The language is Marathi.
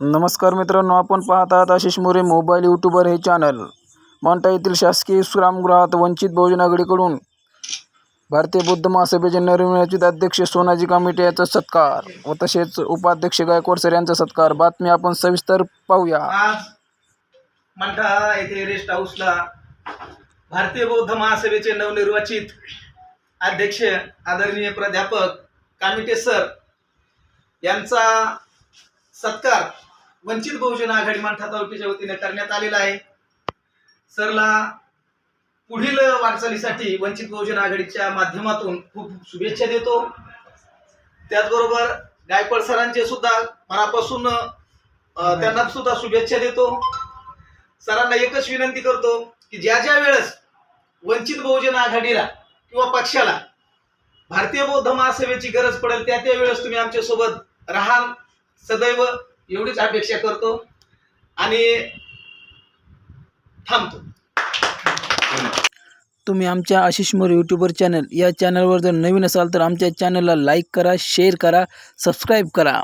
नमस्कार मित्रांनो आपण पाहत आहात आशिष मोरे मोबाईल यूट्यूबर हे चॅनल. मांटा येथील शासकीय विश्रामगृहात वंचित बहुजन आघाडीकडून भारतीय बौद्ध महासभेचे नवनिर्वाचित अध्यक्ष सोनाजी कामिटे याचा सत्कार व तसेच उपाध्यक्ष गायकवाड सर यांचा सत्कार. बातमी आपण सविस्तर पाहूया. आज मंठा येथे रेस्ट हाऊसला भारतीय बौद्ध महासभेचे नवनिर्वाचित अध्यक्ष आदरणीय प्राध्यापक कामिटे सर यांचा सत्कार वंचित बहुजन आघाडी मंठा तालुक्याच्या वतीने करण्यात आलेला आहे. सरला पुढील वाटचालीसाठी वंचित बहुजन आघाडीच्या माध्यमातून खूप शुभेच्छा देतो. त्याचबरोबर गायकवाड सरांचे सुद्धा मनापासून त्यांना सुद्धा शुभेच्छा देतो. सरांना एकच विनंती करतो की ज्या ज्या वेळेस वंचित बहुजन आघाडीला किंवा पक्षाला भारतीय बौद्ध महासभेची गरज पडेल त्या त्या वेळेस तुम्ही आमच्यासोबत राहाल. सदैव एवढीच अपेक्षा करतो आणि थांबतो. तुम्ही आमच्या आशिष मोर यूट्यूबर चॅनल या चॅनलवर जर नवीन असाल तर आमच्या चॅनलला लाईक करा शेअर करा सबस्क्राईब करा.